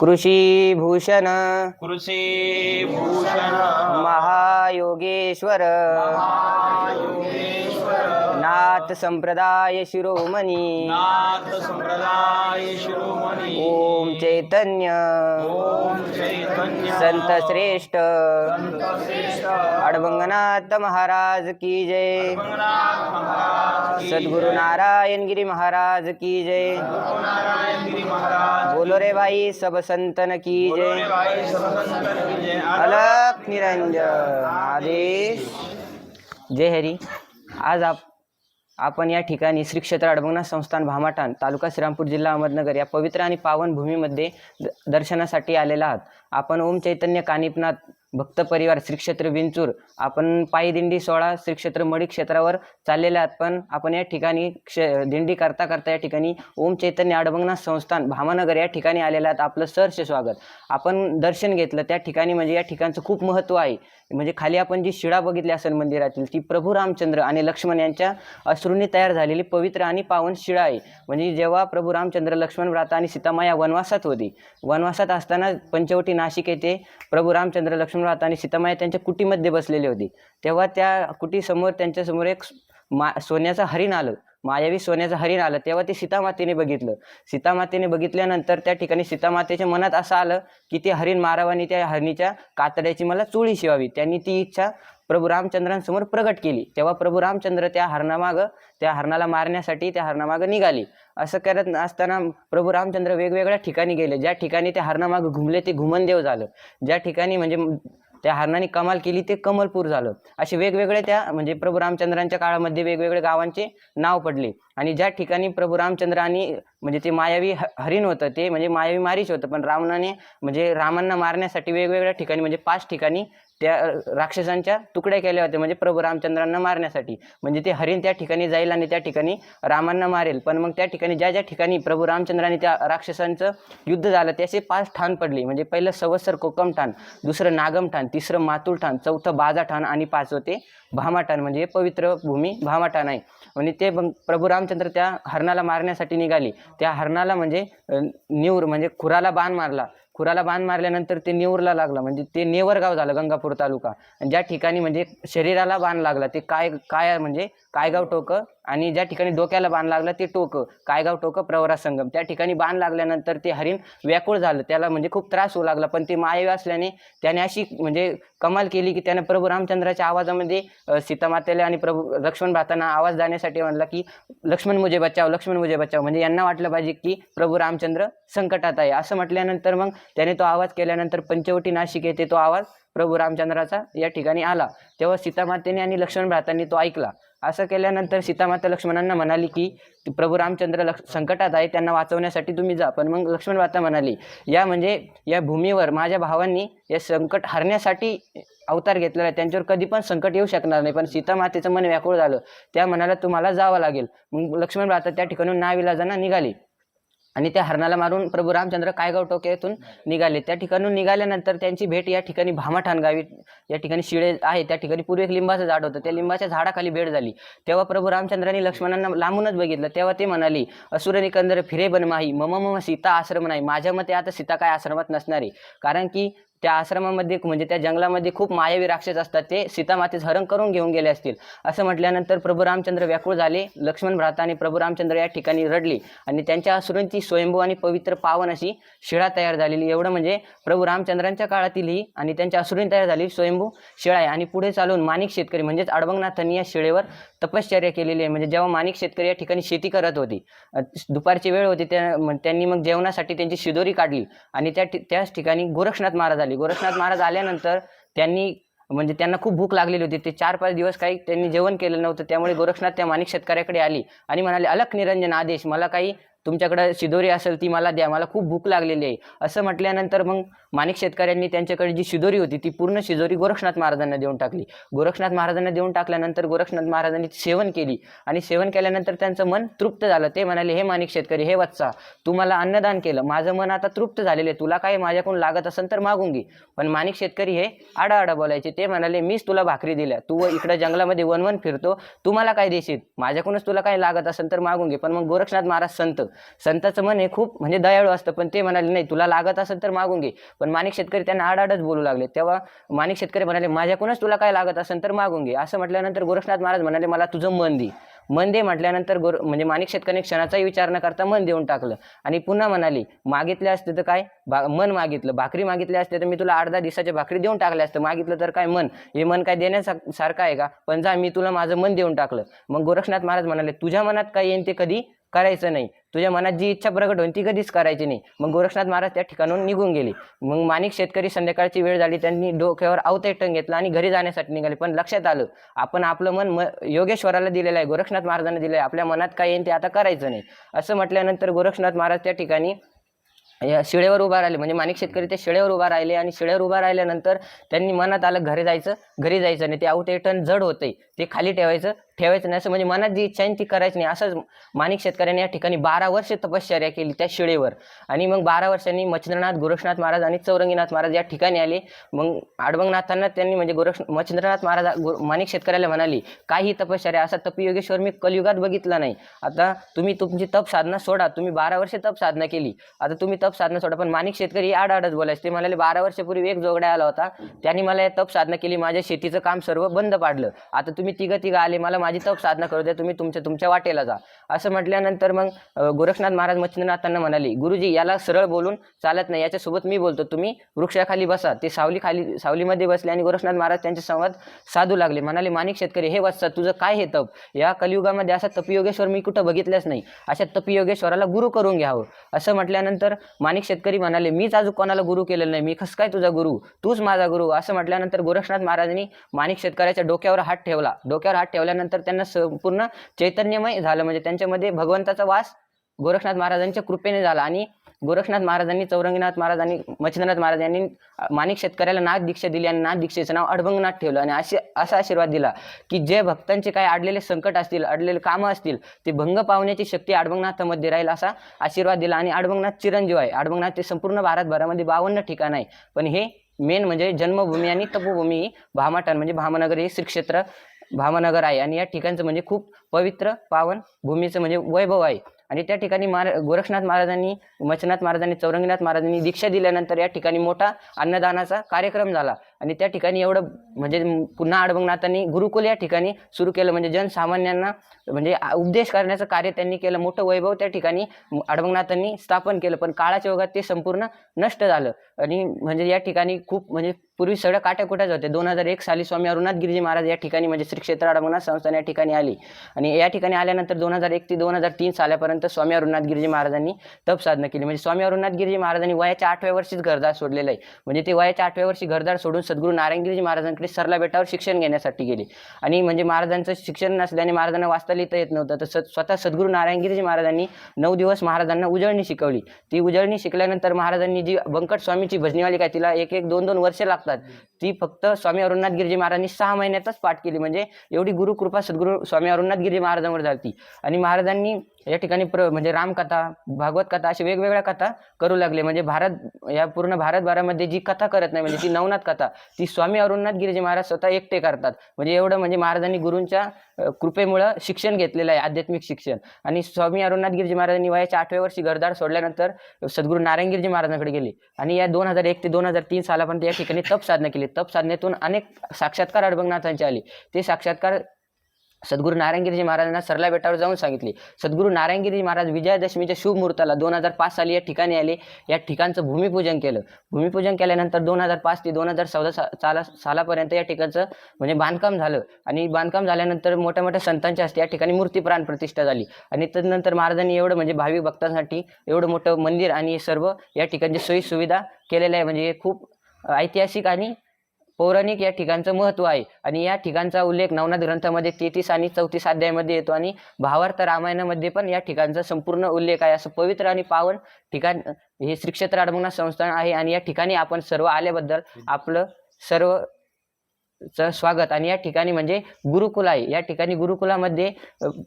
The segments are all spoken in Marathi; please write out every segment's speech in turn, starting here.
कृषीभूषण। कृषी भूषण महायोगेश्वर। नाथ संप्रदाय शिरोमणी। नाथ संप्रदाय शिरोमणी। ओम चैतन्य। ओम चैतन्य। संत श्रेष्ठ। संत श्रेष्ठ। अडबंगनाथ महाराज की जय। सद्गुरु नारायण गिरी महाराज की जय। बोलो रे भाई सब संतन की बोलो रे जय भाई सब संतन की जय। अलख निरंजन। आदेश। जय हरी। आज आप आपण या ठिकाणी श्री क्षेत्र अडबंगनाथ संस्थान भामाटान तालुका श्रीरामपूर जिल्हा अहमदनगर या पवित्र आणि पावन भूमीमध्ये द- दर्शनासाठी आलेला आहात. आपण ओम चैतन्य कानिपनाथ भक्त परिवार श्रीक्षेत्र विंचूर आपण पायी दिंडी श्रीक्षेत्र श्री मडी क्षेत्रावर चाललेले आहात. पण आपण या ठिकाणी क्ष दिंडी करता करता या ठिकाणी ओम चैतन्य अडबंगनाथ संस्थान भामानगर या ठिकाणी आलेलं आहात. आपलं सहर्ष स्वागत. आपण दर्शन घेतलं त्या ठिकाणी म्हणजे या ठिकाणचं खूप महत्त्व आहे. म्हणजे खाली आपण जी शिळा बघितली असेल मंदिरातील ती प्रभू रामचंद्र आणि लक्ष्मण यांच्या अश्रूंनी तयार झालेली पवित्र आणि पावन शिळा आहे. म्हणजे जेव्हा प्रभू रामचंद्र लक्ष्मण व्राता आणि सीतामाया वनवासात होती वनवासात असताना पंचवटी नाशिक येथे प्रभू रामचंद्र लक्ष्मण आणि सीतामाया त्यांच्या कुटीमध्ये बसलेले होते. तेव्हा त्या कुटीसमोर त्यांच्यासमोर एक मा सोन्याचं हरिण आलं. मायावी सोन्याचं हरिण आलं. तेव्हा ते सीतामातेने बघितलं. सीतामातेने बघितल्यानंतर त्या ठिकाणी सीतामातेच्या मनात असं आलं की ते हरिण मारावं आणि त्या हरणीच्या कातड्याची मला चोळी शिवावी. त्यांनी ती इच्छा प्रभू रामचंद्रांसमोर प्रगट केली. तेव्हा प्रभू रामचंद्र त्या हरणामागं त्या हरणाला मारण्यासाठी त्या हरणामागं निघाली. असं करत असताना प्रभू रामचंद्र वेगवेगळ्या ठिकाणी गेले. ज्या ठिकाणी त्या हरणामागं घुमले ते घुमनदेव झालं. ज्या ठिकाणी म्हणजे त्या हरणाने कमाल केली ते कमलपूर झालं. असे वेगवेगळे त्या म्हणजे प्रभू रामचंद्रांच्या काळामध्ये वेगवेगळ्या गावांचे नाव पडले. आणि ज्या ठिकाणी प्रभू रामचंद्रांनी म्हणजे ते मायावी ह- हरिण होतं ते म्हणजे मायावी मारीच होतं पण रावणाने म्हणजे रामांना मारण्यासाठी वेगवेगळ्या ठिकाणी म्हणजे पाच ठिकाणी त्या राक्षसांच्या तुकड्या केल्या होत्या म्हणजे प्रभू रामचंद्रांना मारण्यासाठी. म्हणजे ते हरिण त्या ठिकाणी जाईल आणि त्या ठिकाणी रामांना मारेल. पण मग त्या ठिकाणी ज्या ज्या ठिकाणी प्रभू रामचंद्रांनी त्या राक्षसांचं युद्ध झालं त्याचे पाच ठाण पडले. म्हणजे पहिलं सवस्तर कोकम ठाण दुसरं नागम ठाण तिसरं मातुल ठाण चौथं बाजा ठाण आणि पाचवं ते भामाठाण म्हणजे पवित्र भूमी भामाठाण आहे. आणि ते मग प्रभू रामचंद्र त्या हरणाला मारण्यासाठी निघाली. त्या हरणाला म्हणजे निवर म्हणजे खुराला बाण मारला. खुराला बाण मारल्यानंतर ते नेवरला लागलं. म्हणजे ते नेवर गाव झालं गंगापूर तालुका. आणि ज्या ठिकाणी म्हणजे शरीराला बाण लागला ते काय काय म्हणजे कायगाव टोकं आणि ज्या ठिकाणी डोक्याला बाण लागला ते टोकं. कायगाव टोकं प्रवरा संगम. त्या ठिकाणी बाण लागल्यानंतर ते हरिण व्याकुळ झालं. त्याला म्हणजे खूप त्रास होऊ लागला पण ते मायवी असल्याने त्याने अशी म्हणजे कमाल केली की त्याने प्रभू रामचंद्राच्या आवाजामध्ये सीतामातेला आणि प्रभू लक्ष्मण भातांना आवाज जाण्यासाठी म्हणला की लक्ष्मण मुझे बचाव लक्ष्मण मुझे बचाव म्हणजे यांना वाटलं पाहिजे की प्रभू रामचंद्र संकटात आहे. असं म्हटल्यानंतर मग त्याने तो आवाज केल्यानंतर पंचवटी नाशिक येथे तो आवाज प्रभू रामचंद्राचा या ठिकाणी आला. तेव्हा सीतामातेने आणि लक्ष्मण भ्रातांनी तो ऐकला. असं केल्यानंतर सीतामाता लक्ष्मणांना म्हणाली की प्रभू रामचंद्र लक्ष संकटात आहे त्यांना वाचवण्यासाठी तुम्ही जा. पण मग लक्ष्मण माता म्हणाली या म्हणजे या भूमीवर माझ्या भावांनी या संकट हरण्यासाठी अवतार घेतलेला आहे. त्यांच्यावर कधी पण संकट येऊ शकणार नाही. पण सीतामातेचं मन व्याकुळ झालं. त्या म्हणाला तुम्हाला जावं लागेल. मग लक्ष्मण माता त्या ठिकाणून नाविलाजांना निघाली. आणि त्या हरणाला मारून प्रभू रामचंद्र कायगाव टोके निघाले. त्या ठिकाणून निघाल्यानंतर त्यांची भेट या ठिकाणी भामाठाण गावी या ठिकाणी शिळे आहे. त्या ठिकाणी पूर्वी एक लिंबाचं झाड होतं. त्या लिंबाच्या झाडाखाली भेट झाली. तेव्हा प्रभू रामचंद्रांनी लक्ष्मणांना लांबूनच बघितलं. तेव्हा ते म्हणाले असुर निकंदर फिरे बनमाही. मम मम सीता आश्रम नाही. माझ्या मते आता सीता काय आश्रमात नसणार आहे. कारण की त्या आश्रमामध्ये म्हणजे त्या जंगलामध्ये खूप मायावी राक्षस असतात ते सीतामातेचं हरण करून घेऊन गेले असतील. असं म्हटल्यानंतर प्रभू रामचंद्र व्याकुळ झाले लक्ष्मण भ्राता आणि प्रभू रामचंद्र या ठिकाणी रडले आणि त्यांच्या असुरांची स्वयंभू आणि पवित्र पावन अशी शिळा तयार झालेली एवढं म्हणजे प्रभू रामचंद्रांच्या काळातील ही आणि त्यांच्या असुरीन तयार झाली स्वयंभू शिळा आहे. आणि पुढे चालून माणिक शेतकरी म्हणजेच अडबंगनाथांनी या शिळेवर तपश्चर्या केलेली आहे. म्हणजे जेव्हा माणिक शेतकरी या ठिकाणी शेती करत होती दुपारची वेळ होती त्या मग त्यांनी मग जेवणासाठी त्यांची शिदोरी काढली आणि त्या ठि- त्याच ठिकाणी गोरक्षनाथ महाराज आले. गोरक्षनाथ महाराज आल्यानंतर त्यांनी म्हणजे त्यांना खूप भूक लागलेली होती. ते चार पाच दिवस काही त्यांनी जेवण केलं नव्हतं. त्यामुळे गोरक्षनाथ त्या माणिक शेतकऱ्याकडे आली आणि म्हणाले अलक निरंजन आदेश मला काही तुमच्याकडे शिदोरी असेल ती मला द्या मला खूप भूक लागलेली आहे. असं म्हटल्यानंतर मग माणिक शेतकऱ्यांनी त्यांच्याकडे जी शिदोरी होती ती पूर्ण शिदोरी गोरक्षनाथ महाराजांना देऊन टाकली. गोरक्षनाथ महाराजांना देऊन टाकल्यानंतर गोरक्षनाथ महाराजांनी सेवन केली आणि सेवन केल्यानंतर त्यांचं मन तृप्त झालं. ते म्हणाले हे माणिक शेतकरी हे वत्सा तू मला अन्नदान केलं. माझं मन आता तृप्त झालेलं आहे. तुला काही माझ्याकडून लागत असेल तर मागून घे. पण माणिक शेतकरी हे आडाआडा बोलायचे. ते म्हणाले मीच तुला भाकरी दिल्या. तू इकडे जंगलामध्ये वनवन फिरतो. तुम्हाला काय देशील? माझ्याकडूनच तुला काही लागत असेल तर मागून घे. पण मग गोरक्षनाथ महाराज संत संताचं मन हे खूप म्हणजे दयाळू असतं पण ते म्हणाले नाही तुला लागत असेल तर मागून घे. पण माणिक शेतकरी त्यांना आडाडच बोलू लागले. तेव्हा माणिक शेतकरी म्हणाले माझ्याकडूनच तुला काय लागत असेल तर मागून घे. असं म्हटल्यानंतर गोरखनाथ महाराज म्हणाले मला तुझं मन दे. मन दे म्हटल्यानंतर गोर म्हणजे माणिक शेतकऱ्याने क्षणाचाही विचार न करता मन देऊन टाकलं. आणि पुन्हा म्हणाली मागितले असते तर काय? बा मन मागितलं. भाकरी मागितली असते तर मी तुला अर्धा दिवसाच्या भाकरी देऊन टाकल्या असतं. मागितलं तर काय मन? हे मन काय देण्यासारखं आहे का? पण जा मी तुला माझं मन देऊन टाकलं. मग गोरक्षनाथ महाराज म्हणाले तुझ्या मनात काय येईन ते कधी? करायचं नाही. तुझ्या मनात जी इच्छा प्रकट होईल ती कधीच करायची नाही. मग गोरक्षनाथ महाराज त्या ठिकाणून निघून गेले. मग माणिक शेतकरी संध्याकाळची वेळ झाली त्यांनी डोक्यावर अवतेटन घेतलं आणि घरी जाण्यासाठी निघाले. पण लक्षात आलं आपण आपलं मन म योगेश्वराला दिलेलं आहे गोरक्षनाथ महाराजांना दिलं आहे. आपल्या मनात काय येईल ते आता करायचं नाही. असं म्हटल्यानंतर गोरक्षनाथ महाराज त्या ठिकाणी या शिळेवर उभा राहिले. म्हणजे माणिक शेतकरी ते शिळेवर उभा राहिले आणि शिळेवर उभा राहिल्यानंतर त्यांनी मनात आलं घरी जायचं घरी जायचं नाही. ते अवटेटन जड होते ते खाली ठेवायचं ठेवायचं नाही असं म्हणजे मनात जी इच्छा आहे ती करायची नाही. असंच माणिक शेतकऱ्यांनी या ठिकाणी बारा वर्ष तपश्चर्या केली त्या शिळेवर. आणि मग बारा वर्षांनी मच्छिंद्रनाथ गोरक्षनाथ महाराज आणि चौरंगीनाथ महाराज या ठिकाणी आले. मग आडबंगनाथांना त्यांनी म्हणजे गोरक्ष मच्छिंद्रनाथ महाराज गो माणिक शेतकऱ्याला म्हणाली काही तपश्चर्या असा तपयोगेश्वर मी कलियुगात बघितला नाही. आता तुम्ही तुमची तप साधना सोडा. तुम्ही बारा वर्ष तप साधना केली. आता तुम्ही तप साधना सोडा. पण माणिक शेतकरी आडाआडच बोलायचे. ते म्हणाले बारा वर्षापूर्वी एक जोगडा आला होता. त्यांनी मला या तप साधना केली. माझ्या शेतीचं काम सर्व बंद पाडलं. आता तुम्ही तिघं तिघं आले. मला माझी तप साधना करू द्या तुम्ही तुमच्या तुमच्या वाटेला जा. असं म्हटल्यानंतर मग गोरक्षनाथ महाराज मच्छिंद्रनाथांना म्हणाली गुरुजी याला सरळ बोलून चालत नाही याच्यासोबत मी बोलतो. तुम्ही वृक्षाखाली बसा. ते सावली खाली सावलीमध्ये बसले आणि गोरक्षनाथ महाराज त्यांचे संवाद साधू लागले. म्हणाले माणिक शेतकरी हे वत्सा तुझं काय हे तप? या कलियुगामध्ये असा तपयोगेश्वर मी कुठं बघितलंच नाही. अशा तपयोगेश्वराला गुरु करून घ्यावं. असं म्हटल्यानंतर माणिक शेतकरी म्हणाले मीच अजून कोणाला गुरु केलेलं नाही. मी कसं काय तुझा गुरु? तूच माझा गुरु. असं म्हटल्यानंतर गोरक्षनाथ महाराजांनी माणिक शेतकऱ्याच्या डोक्यावर हात ठेवला. डोक्यावर हात ठेवल्यानंतर त्यांना संपूर्ण चैतन्यमय झालं. म्हणजे त्यांच्यामध्ये भगवंताचा वास गोरखनाथ महाराजांच्या कृपेने झाला. आणि गोरखनाथ महाराजांनी चौरंगीनाथ महाराज आणि मच्छिंद्रनाथ महाराज यांनी माणिक शेतकऱ्याला नाथ दीक्षा दिली आणि नाथ दीक्षेचं नाव अडभंगनाथ ठेवलं. आणि असे असा आशीर्वाद दिला की जे भक्तांचे काय अडलेले संकट असतील अडलेले कामं असतील ते भंग पावण्याची शक्ती अडभंगनाथामध्ये राहील असा आशीर्वाद दिला. आणि अडभंगनाथ चिरंजीव आहे. अडभंगनाथ ते संपूर्ण भारतभरामध्ये बावन्न ठिकाण आहे. पण हे मेन म्हणजे जन्मभूमी आणि तपोभूमी ही म्हणजे भामनगर हे श्रीक्षेत्र भामनगर आहे. आणि या ठिकाणचं म्हणजे खूप पवित्र पावन भूमीचं म्हणजे वैभव आहे. आणि त्या ठिकाणी महारा गोरक्षनाथ महाराजांनी मच्छनाथ महाराजांनी चौरंगीनाथ महाराजांनी दीक्षा दिल्यानंतर या ठिकाणी मोठा अन्नदानाचा कार्यक्रम झाला. आणि त्या ठिकाणी एवढं म्हणजे पुन्हा अडबंगनाथांनी गुरुकुल या ठिकाणी सुरू केलं. म्हणजे जनसामान्यांना म्हणजे उपदेश करण्याचं कार्य त्यांनी केलं. मोठं वैभव त्या ठिकाणी अडबंगनाथांनी स्थापन केलं. पण काळाच्या ओघात ते संपूर्ण नष्ट झालं. आणि म्हणजे या ठिकाणी खूप म्हणजे पूर्वी सगळं काट्याकुट्याच होते. दोन हजार एक साली स्वामी अरुणाथ गिरीजी महाराज या ठिकाणी म्हणजे श्री क्षेत्र अडबंगनाथ संस्थान या ठिकाणी आली. आणि या ठिकाणी आल्यानंतर दोन हजार एक ते दोन हजार तीन सालापर्यंत स्वामी अरुणाथ गिरीजी महाराजांनी तप साधना केली. म्हणजे स्वामी अरुणाथ गिरीजी महाराजांनी वयाच्या आठव्या वर्षीच घरदार सोडलेलं आहे. म्हणजे ते वयाच्या आठव्या वर्षी घरदार सोडून सद्गुरू नारायणगिरीजी महाराजांकडे सरला बेटावर शिक्षण घेण्यासाठी गेले. आणि म्हणजे महाराजांचं शिक्षण नसल्याने महाराजांना वाचता लिहिता येत नव्हतं. तर स- स्वतः सद्गुरू नारायणगिरीजी महाराजांनी नऊ दिवस महाराजांना उजळणी शिकवली. ती उजळणी शिकल्यानंतर महाराजांनी जी बंकट स्वामीची भजनीवाली काय तिला एक एक दोन दोन वर्ष लागतात. ती फक्त स्वामी अरुणनाथ गिरजी महाराजांनी सहा महिन्यातच पाठ केली. म्हणजे एवढी गुरुकृपा सद्गुरू स्वामी अरुणनाथ गिरजी महाराजांवर झाली आणि महाराजांनी या ठिकाणी प्र म्हणजे रामकथा भागवत कथा अशा वेगवेगळ्या कथा करू लागले. म्हणजे भारत या पूर्ण भारतभरामध्ये जी कथा करत नाही म्हणजे ती नवनाथ कथा ती स्वामी अरुणनाथ गिरीजी महाराज स्वतः एकटे करतात. म्हणजे एवढं म्हणजे महाराजांनी गुरूंच्या कृपेमुळं शिक्षण घेतलेलं आहे आध्यात्मिक शिक्षण. आणि स्वामी अरुणनाथ गिरीजी महाराजांनी वयाच्या आठव्या वर्षी घरदार सोडल्यानंतर सद्गुरू नारायण गिरिजी महाराजांकडे गेले. आणि या दोन हजार एक ते दोन हजार तीन सालापर्यंत या ठिकाणी तप साधना केली. तप साधनेतून अनेक साक्षात्कार अडबंगनाथांचे आले. ते साक्षात्कार सद्गुरू नारायणगिरीजी महाराजांना सरला बेटावर जाऊन सांगितले. सद्गुरू नारायणगिरी महाराज विजयादशमीच्या शुभ मुहूर्ताला दोन हजार पाच साली या ठिकाणी आले. या ठिकाणचं भूमिपूजन केलं. भूमिपूजन केल्यानंतर दोन हजार पाच ते दोन हजार चौदा सा साला सालापर्यंत या ठिकाणचं म्हणजे बांधकाम झालं. आणि बांधकाम झाल्यानंतर मोठ्या मोठ्या संतांच्या हस्ते या ठिकाणी मूर्ती प्राण प्रतिष्ठा झाली. आणि तदनंतर महाराजांनी एवढं म्हणजे भाविक भक्तांसाठी एवढं मोठं मंदिर आणि हे सर्व या ठिकाणची सोयी सुविधा केलेल्या आहे. म्हणजे हे खूप ऐतिहासिक आणि पौराणिक या ठिकाणचं महत्त्व आहे. आणि या ठिकाणचा उल्लेख नवनाथ ग्रंथामध्ये तेहतीस आणि चौतीस अध्यायामध्ये येतो आणि भावार्थ रामायणामध्ये पण या ठिकाणचा संपूर्ण उल्लेख आहे. असं पवित्र आणि पावन ठिकाण हे श्रीक्षेत्र क्षेत्र संस्थान आहे. आणि या ठिकाणी आपण सर्व आल्याबद्दल आपलं सर्व स्वागत. आणि या ठिकाणी म्हणजे गुरुकुल आहे या ठिकाणी गुरुकुलामध्ये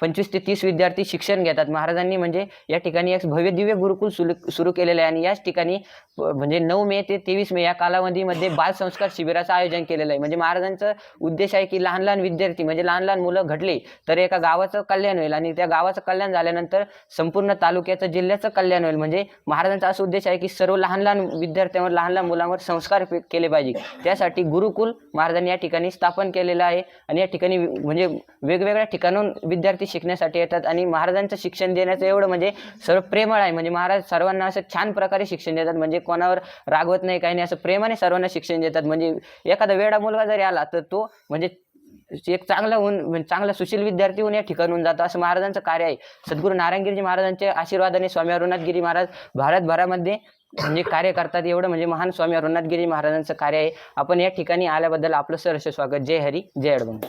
पंचवीस ते तीस विद्यार्थी शिक्षण घेतात. महाराजांनी म्हणजे या ठिकाणी एक भव्य दिव्य गुरुकुल सुरू सुरू केलेलं आहे. आणि याच ठिकाणी म्हणजे नऊ मे ते तेवीस मे या कालावधीमध्ये बाल संस्कार शिबिराचं आयोजन केलेलं आहे. म्हणजे महाराजांचं उद्देश आहे की लहान लहान विद्यार्थी म्हणजे लहान लहान मुलं घडले तर एका गावाचं कल्याण होईल. आणि त्या गावाचं कल्याण झाल्यानंतर संपूर्ण तालुक्याचं जिल्ह्याचं कल्याण होईल. म्हणजे महाराजांचा असा उद्देश आहे की सर्व लहान लहान विद्यार्थ्यांवर लहान लहान मुलांवर संस्कार केले पाहिजे. त्यासाठी गुरुकुल महाराजांनी या ठिकाणी स्थापन केलेलं आहे. आणि या ठिकाणी म्हणजे वेगवेगळ्या ठिकाणून विद्यार्थी शिकण्यासाठी येतात. आणि महाराजांचं शिक्षण देण्याचं एवढं म्हणजे सर्व प्रेमळ आहे. म्हणजे महाराज सर्वांना असं छान प्रकारे शिक्षण देतात. म्हणजे कोणावर रागवत नाही काही नाही असं प्रेमाने सर्वांना शिक्षण देतात. म्हणजे एखादा वेडा मुलगा जरी आला तर तो म्हणजे एक चांगला होऊन म्हणजे चांगला सुशील विद्यार्थी होऊन या ठिकाणून जातो. असं महाराजांचं कार्य आहे. सद्गुरू नारायणगिरीजी महाराजांच्या आशीर्वादाने स्वामी अरुणाथगिरी महाराज भारतभरामध्ये म्हणजे कार्य करतात एवढं म्हणजे महान स्वामी अरुणाथगिरी महाराजांचं कार्य आहे. आपण या ठिकाणी आल्याबद्दल आपलं सरस स्वागत. जय हरी जय अडबंग